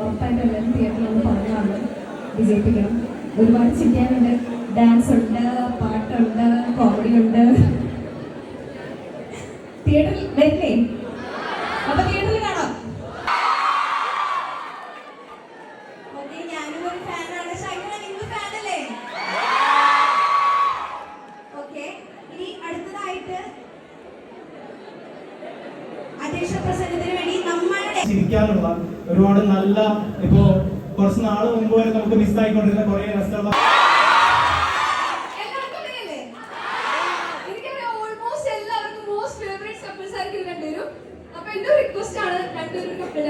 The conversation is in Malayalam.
ഉറപ്പായിട്ട് എല്ലാവരും തിയേറ്ററിൽ ഒന്ന് പറഞ്ഞാണ് വിജയിപ്പിക്കണം. ഒരുപാട് ചിരിക്കാനുണ്ട് ഡാൻസ് ഉണ്ട് പാട്ടുണ്ട് കോമഡി ഉണ്ട് തിയേറ്ററിൽ വരില്ലേ? അപ്പൊ തിയേറ്ററിൽ കാണാം. അടുത്തതായിട്ട് അധ്യക്ഷ പ്രസംഗത്തിന് ചിരിക്കാനുള്ള ഒരുപാട് നല്ല ഇപ്പോ കുറച്ച് നാൾ മുമ്പ് വരെ നമുക്ക് മിസ്സായിക്കൊണ്ടിരുന്ന കുറെ രസമുള്ള റിക്വസ്റ്റ് ആണ് രണ്ടുപേരും. കപ്പിൾ